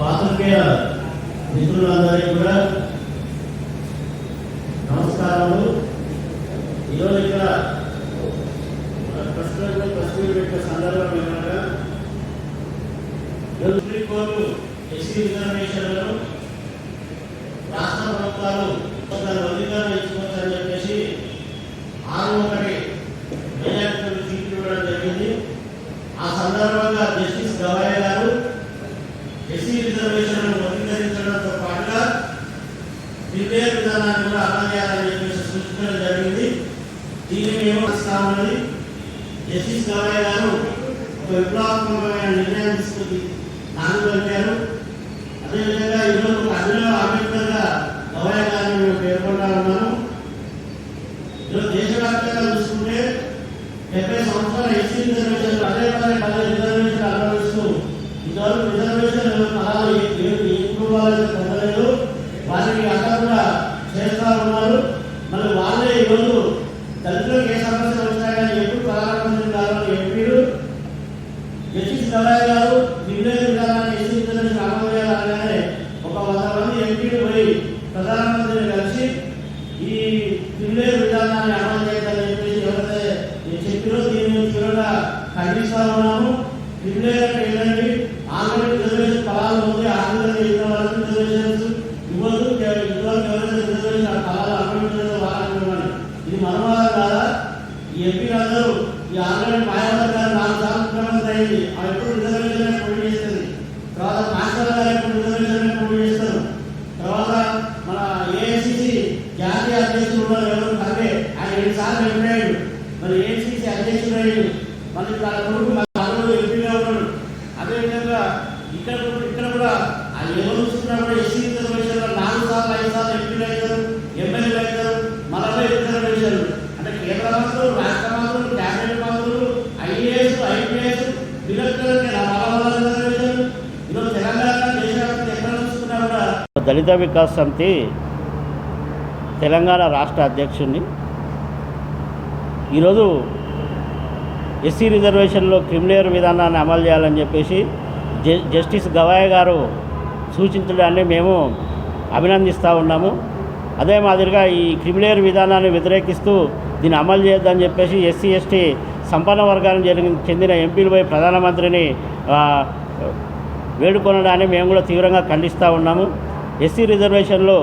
పాత్రికేయ మిత్రులందరికీ కూడా నమస్కారాలు ఈరోజు ఇక్కడ ప్రస్తుతం ప్రస్తుతం పెట్టిన సందర్భం ఏమనగా సుప్రీంకోర్టు ఎస్సీ రిజర్వేషన్లను రాష్ట్ర ప్రభుత్వాలు కొందరు అధికారులు ఇచ్చుకోవచ్చని చెప్పేసి ఆరు ఒకటి మెజార్టీతో తీర్పు ఇవ్వడం జరిగింది ఆ సందర్భంగా జస్టిస్ గవాయ్ గారు ఎస్సీ రిజర్వేషన్లను వర్గీకరించడంతో పాటుగా దివ్య విధానాన్ని కూడా అమలు చేయాలని చెప్పేసి సూచించడం జరిగింది దీన్ని మేము ఇస్తామని జస్టిస్ గవాయ్ గారు ఒక విప్లవాత్మకమైన నిర్ణయం తీసుకుని నాలుగు వెళ్ళారు అదేవిధంగా ఈరోజు ఒక అభినవ అంబేద్కర్గా గారిని మేము పేర్కొంటా ఉన్నాము ఈరోజు దేశవ్యాప్తంగా చూసుకుంటే డెబ్బై సంవత్సరాల ఎస్సీ రిజర్వేషన్ అదే పదే పదే రిజర్వేషన్ అనుభవిస్తూ ఇంతవరకు రిజర్వేషన్ ఫలాలు ఎక్కువ వాళ్ళకి పొందలేదు వారికి అక్కడ కూడా చేస్తా ఉన్నారు. మరి వాళ్ళే ఈరోజు దళితులకు ఏ సమస్యలు వచ్చినా ఎప్పుడు ప్రారంభం జస్టిస్ గారు దివ్య విధానాన్ని ఎస్సీ రిజర్వేషన్ అమలు ఒక వంద మంది ఎంపీలు పోయి ప్రధానమంత్రిని కలిసి ఈ దివ్య విధానాన్ని అమలు చేయాలని చెప్పేసి ఎవరైతే చెప్పారో దీన్ని తీవ్రంగా ఖండిస్తా ఉన్నాము. దివ్య ఏంటంటే ఆంధ్రప్రదేశ్ రిజర్వేషన్ ఫలాలు ఉంది ఆంధ్రప్రదేశ్ ఇతర వాళ్ళకి రిజర్వేషన్స్ ఇవ్వదు ఇవ్వాలి ఎవరైతే రిజర్వేషన్ ఆ ఫలాలు అనుభవించడం వాళ్ళకి ఇవ్వాలి ఇది మనవాదం కాదా ఈ ఎంపీలందరూ ఈ ఆంధ్రని మాయావతి గారు నాలుగు సార్లు ముఖ్యమంత్రి అయింది ఎప్పుడు రిజర్వేషన్ పోటీ చేస్తుంది తర్వాత మాస్టర్ గారు ఎప్పుడు పోటీ చేస్తారు తర్వాత మన ఏఐసిసి జాతీయ అధ్యక్షుడు ఉన్నారు ఎవరు? కర్వే ఆయన ఏడు సార్లు ఎంపీడు మరి ఏఐసిసి అధ్యక్షుడు అయ్యాడు మళ్ళీ తన కొడుకు మన ఎంపీగా ఉన్నాడు. అదేవిధంగా ఇక్కడ కూడా- ఇక్కడ కూడా ఎవరు చూసుకున్నా కూడా ఎస్సీ రిజర్వేషన్ నాలుగు సార్లు ఐదు సార్లు ఎంపీలు అవుతారు ఎమ్మెల్యేలు అవుతారు మళ్ళీ రిజర్వేషన్ అంటే కేంద్ర మంత్రులు రాష్ట్ర మంత్రులు క్యాబినెట్ మంత్రులు ఐఏఎస్ ఐపీఎస్ డైరెక్టర్ రిజర్వేషన్ ఈరోజు తెలంగాణ దేశవ్యాప్తంగా ఎక్కడ చూసుకున్నా కూడా దళిత వికాస్ సమితి తెలంగాణ రాష్ట్ర అధ్యక్షుడిని ఈరోజు ఎస్సీ రిజర్వేషన్లో క్రిమిలేయర్ విధానాన్ని అమలు చేయాలని చెప్పేసి జస్టిస్ గవాయ్ గారు సూచించడాన్ని మేము అభినందిస్తూ ఉన్నాము. అదే మాదిరిగా ఈ క్రిమిలేయర్ విధానాన్ని వ్యతిరేకిస్తూ దీన్ని అమలు చేయొద్దని చెప్పేసి ఎస్సీ ఎస్టీ సంపన్న వర్గానికి జరిగిన చెందిన ఎంపీలపై ప్రధానమంత్రిని వేడుకొనడాన్ని మేము కూడా తీవ్రంగా ఖండిస్తూ ఉన్నాము. ఎస్సీ రిజర్వేషన్లో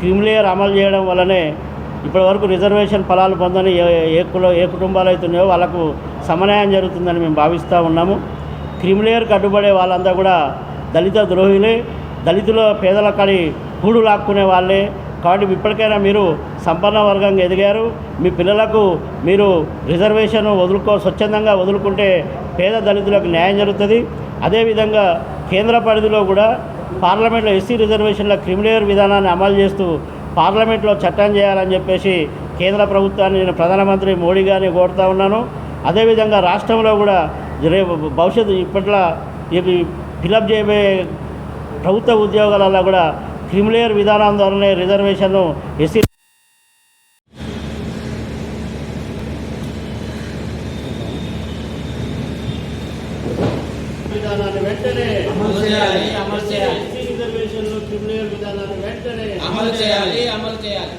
క్రిమిలేయర్ అమలు చేయడం వల్లనే ఇప్పటివరకు రిజర్వేషన్ ఫలాలు పొందని ఏ ఏ కుల ఏ కుటుంబాలు అవుతున్నాయో వాళ్ళకు సమన్యాయం జరుగుతుందని మేము భావిస్తూ ఉన్నాము. క్రిమిలేయర్కి అడ్డుపడే వాళ్ళంతా కూడా దళిత ద్రోహిలే. దళితుల పేదల కడి కూడు లాక్కునే వాళ్ళే. కాబట్టి ఇప్పటికైనా మీరు సంపన్న వర్గంగా ఎదిగారు. మీ పిల్లలకు మీరు రిజర్వేషన్ వదులుకో స్వచ్ఛందంగా వదులుకుంటే పేద దళితులకు న్యాయం జరుగుతుంది. అదేవిధంగా కేంద్ర పరిధిలో కూడా పార్లమెంట్లో ఎస్సీ రిజర్వేషన్ల క్రిమిలేయర్ విధానాన్ని అమలు చేస్తూ పార్లమెంట్లో చట్టం చేయాలని చెప్పేసి కేంద్ర ప్రభుత్వాన్ని నేను ప్రధానమంత్రి మోడీ గారిని కోరుతా ఉన్నాను. అదేవిధంగా రాష్ట్రంలో కూడా రేపు భవిష్యత్తు ఇప్పట్లో ఇవి ఫిలప్ చేయబోయే ప్రభుత్వ ఉద్యోగాలలో కూడా క్రిమిలేయర్ విధానం ద్వారానే రిజర్వేషన్ను ఎస్సీ విధానాన్ని వెంటనే అమలు చేయాలి, చేయాలి. రిజర్వేషన్లో క్రిమినల్ వెంటనే అమలు చేయాలి అమలు చేయాలి.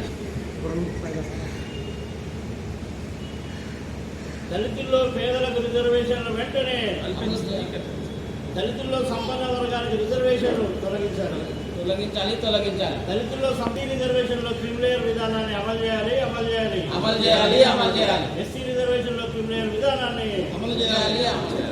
దళితుల్లో పేదలకు రిజర్వేషన్లు వెంటనే. దళితుల్లో సంపన్న వర్గానికి రిజర్వేషన్లు తొలగించాలి. తొలగించాలి తొలగించాలి. దళితుల్లో సంపీ రిజర్వేషన్లో క్రిమిలేయర్ విధానాన్ని అమలు చేయాలి అమలు చేయాలి. అమలు చేయాలి అమలు చేయాలి. ఎస్సీ రిజర్వేషన్లో క్రిమిలేయర్ విధానాన్ని అమలు చేయాలి అమలు చేయాలి.